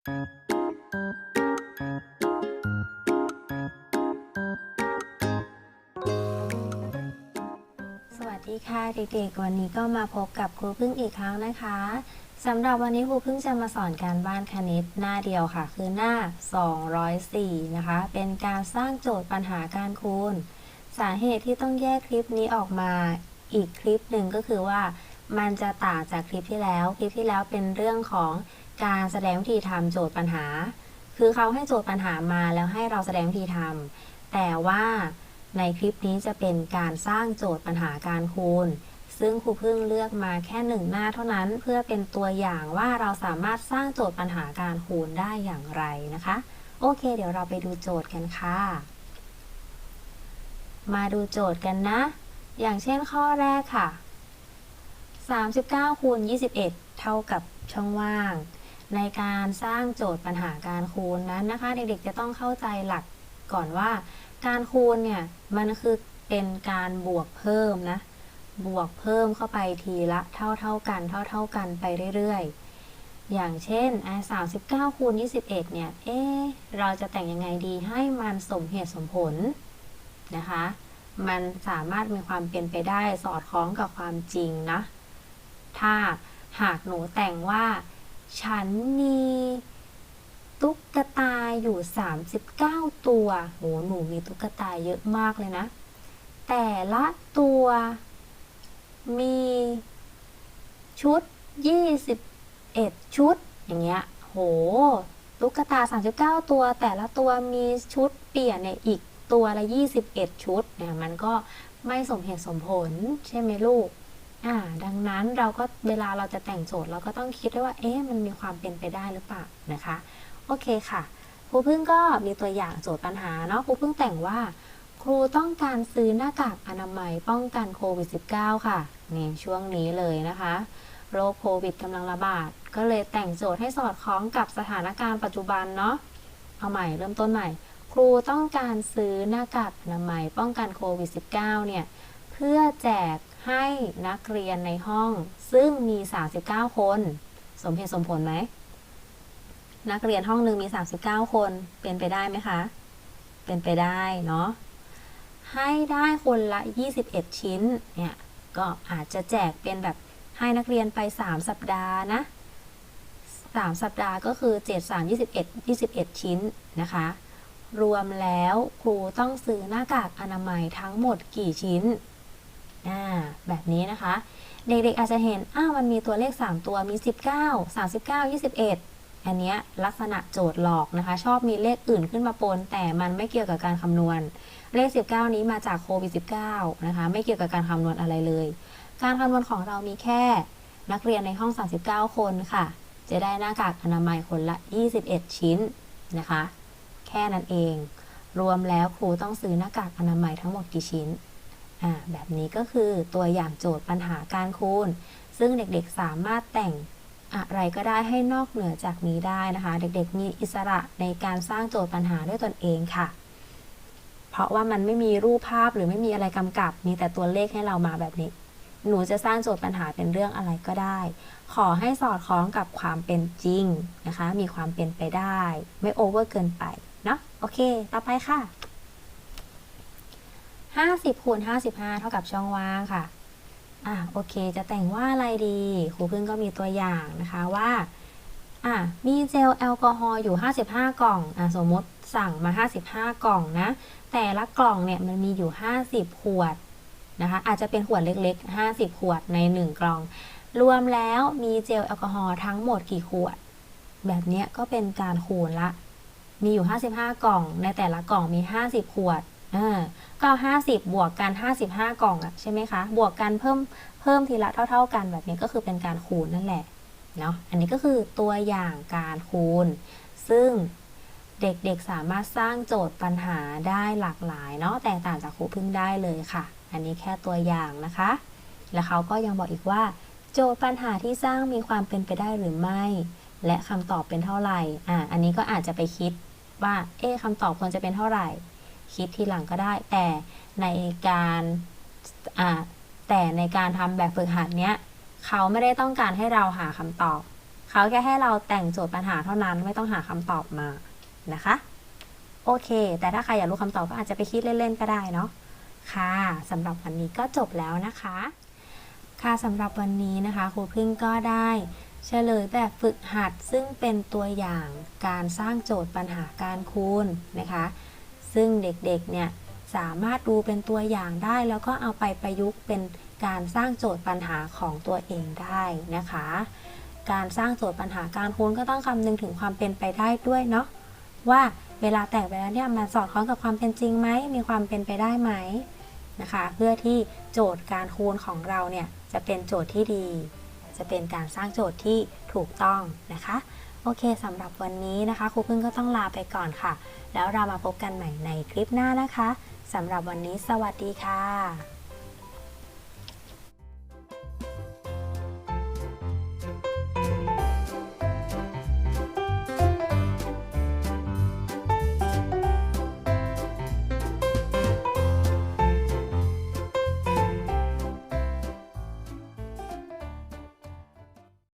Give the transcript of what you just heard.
สวัสดีค่ะเด็กๆ วันนี้ก็มาพบกับครูพึ่งอีกครั้งนะคะสำหรับวันนี้ครูพึ่งจะมาสอนการบ้านคณิตหน้าเดียวค่ะ คือหน้า 204 นะคะ เป็นการสร้างโจทย์ปัญหาการคูณ สาเหตุที่ต้องแยกคลิปนี้ออกมาอีกคลิปหนึ่งก็คือว่ามันจะต่างจากคลิปที่แล้ว คลิปที่แล้วเป็นเรื่องของ การแสดงวิธีทำโจทย์ปัญหา คือเขาให้โจทย์ปัญหามาแล้วให้เราแสดงวิธีทำแต่ว่าในคลิปนี้จะเป็นการสร้างโจทย์ปัญหาการคูณ ซึ่งครูเพิ่งเลือกมาแค่หนึ่งหน้าเท่านั้น เพื่อเป็นตัวอย่างว่าเราสามารถสร้างโจทย์ปัญหาการคูณได้อย่างไรนะคะ โอเค เดี๋ยวเราไปดูโจทย์กันค่ะ มาดูโจทย์กันนะ อย่างเช่นข้อแรกค่ะ 39คูณ21 เท่ากับช่องว่าง ในการสร้างโจทย์ปัญหาการคูณนั้นนะคะ เด็กๆจะต้องเข้าใจหลักก่อนว่า การคูณเนี่ยมันคือเป็นการบวกเพิ่มนะบวกเพิ่มเข้าไปทีละเท่าเท่าๆกัน เท่าเท่าๆกันไปเรื่อยๆ อย่างเช่นอะ39คูณ21เนี่ย เอ๊เราจะแต่งยังไงดีให้มันสมเหตุสมผลนะคะ มันสามารถมีความเป็นไปได้สอดคล้องกับความจริงนะ ถ้าหากหนูแต่งว่า ฉันมีตุ๊กตาอยู่ 39 ตัวโหหนูมีตุ๊กตาเยอะมากเลยนะ แต่ละตัวมีชุด 21 ชุด อย่างเงี้ย โห ตุ๊กตา 39 ตัว แต่ละตัวมีชุดเปลี่ยนเนี่ยอีกตัวละ 21 ชุด เนี่ย มันก็ไม่สมเหตุสมผลใช่ไหมลูก อ่า ดังนั้นเราก็เวลาเราจะแต่งโจทย์เราก็ต้องคิดด้วยว่า เอ๊ะมันมีความเป็นไปได้หรือเปล่านะคะ โอเคค่ะครูพึ่งก็มีตัวอย่างโจทย์ปัญหาเนาะครูพึ่งแต่งว่า ครูต้องการซื้อหน้ากากอนามัยป้องกันโควิด -19 ค่ะนี่ช่วงนี้เลยนะคะโรคโควิดกำลังระบาด ก็เลยแต่งโจทย์ให้สอดคล้องกับสถานการณ์ปัจจุบันเนาะเอาใหม่เริ่มต้นใหม่ ครูต้องการซื้อหน้ากากอนามัยป้องกันโควิด -19 เนี่ย พื่อแจกให้นักเรียนในห้อง ซึ่งมี 39 คน สมเหตุสมผลไหม นักเรียนห้องหนึ่งมี 39 คน เป็นไปได้ไหมคะ เป็นไปได้เนาะ ให้ได้คนละ 21 ชิ้น เนี่ย ก็อาจจะแจกเป็นแบบให้นักเรียนไป 3 สัปดาห์นะ 3 สัปดาห์ก็คือ 7 3 21 21 ชิ้นนะคะ รวมแล้วครูต้องซื้อหน้ากากอนามัยทั้งหมดกี่ชิ้น อ่าแบบนี้นะคะ เด็กๆอาจจะเห็น อ้าวมันมีตัวเลข 3 ตัวมี 19 39 21 อันนี้ลักษณะโจทย์หลอกนะคะ ชอบมีเลขอื่นขึ้นมาปน แต่มันไม่เกี่ยวกับการคำนวณ เลข 19 นี้มาจากโควิด -19 นะคะ ไม่เกี่ยวกับการคำนวณอะไรเลย การคำนวณของเรามีแค่นักเรียนในห้อง 39 คนค่ะ จะได้หน้ากากอนามัยคนละ 21 ชิ้นนะคะ แค่นั้นเอง รวมแล้วครูต้องซื้อหน้ากากอนามัยทั้งหมดกี่ชิ้น แบบนี้ก็คือตัวอย่างโจทย์ปัญหาการคูณ ซึ่งเด็กๆสามารถแต่งอะไรก็ได้ให้นอกเหนือจากนี้ได้นะคะ เด็กๆมีอิสระในการสร้างโจทย์ปัญหาด้วยตนเองค่ะ เพราะว่ามันไม่มีรูปภาพหรือไม่มีอะไรกำกับ มีแต่ตัวเลขให้เรามาแบบนี้ หนูจะสร้างโจทย์ปัญหาเป็นเรื่องอะไรก็ได้ ขอให้สอดคล้องกับความเป็นจริงนะคะ มีความเป็นไปได้ ไม่โอเวอร์เกินไปเนาะโอเค ต่อไปค่ะ 50คูณ55 เท่ากับช่องว่างค่ะ อะโอเค จะแต่งว่าอะไรดีครูพึ่งก็มีตัวอย่างนะคะว่า อะมีเจลแอลกอฮอล์อยู่ 55 กล่อง อะสมมติสั่งมา 55 กล่องนะ แต่ละกล่องเนี่ยมันมีอยู่ 50 ขวดนะคะ อาจจะเป็นขวดเล็กๆ 50 ขวดใน 1 กล่อง รวมแล้วมีเจลแอลกอฮอล์ทั้งหมดกี่ขวด แบบเนี้ยก็เป็นการคูณละ มีอยู่ 55 กล่อง ในแต่ละกล่องมี 50 ขวด อ่าก็ 50 บวกกัน 55 กล่องอะใช่ไหมคะ บวกกันเพิ่มเพิ่มทีละเท่า ๆ กันแบบนี้ก็คือเป็นการคูณนั่นแหละเนาะอันนี้ก็คือตัวอย่างการคูณ ซึ่งเด็กๆสามารถสร้างโจทย์ปัญหาได้หลากหลายเนาะแตกต่างจากครูพึ่งได้เลยค่ะ อันนี้แค่ตัวอย่างนะคะ และเขาก็ยังบอกอีกว่า โจทย์ปัญหาที่สร้างมีความเป็นไปได้หรือไม่ และคำตอบเป็นเท่าไหร่อ่าอันนี้ก็อาจจะไปคิดว่า เอ๊คำตอบควรจะเป็นเท่าไหร่ คิดทีหลังก็ได้ แต่ในการแต่ในการทำแบบฝึกหัดเนี้ยเขาไม่ได้ต้องการให้เราหาคำตอบ เขาแค่ให้เราแต่งโจทย์ปัญหาเท่านั้นไม่ต้องหาคำตอบมานะคะ โอเค แต่ถ้าใครอยากรู้คำตอบก็อาจจะไปคิดเล่นๆก็ได้เนาะค่ะสำหรับวันนี้ก็จบแล้วนะคะ ค่ะสำหรับวันนี้นะคะครูพึ่งก็ได้เฉลยแบบฝึกหัดซึ่งเป็นตัวอย่างการสร้างโจทย์ปัญหาการคูณนะคะ ซึ่งเด็กๆ เนี่ยสามารถดูเป็นตัวอย่างได้ แล้วก็เอาไปประยุกต์เป็นการสร้างโจทย์ปัญหาของตัวเองได้นะคะ การสร้างโจทย์ปัญหาการคูณก็ต้องคำนึงถึงความเป็นไปได้ด้วยเนาะว่าเวลาแต่งไปแล้วเนี่ยมันสอดคล้องกับความเป็นจริงไหมมีความเป็นไปได้ไหมนะคะ เพื่อที่โจทย์การคูณของเราเนี่ยจะเป็นโจทย์ที่ดี จะเป็นการสร้างโจทย์ที่ถูกต้องนะคะ โอเคสำหรับวันนี้นะคะครูพึ่งก็ต้องลาไปก่อนค่ะ แล้วเรามาพบกันใหม่ในคลิปหน้านะคะสำหรับวันนี้สวัสดีค่ะ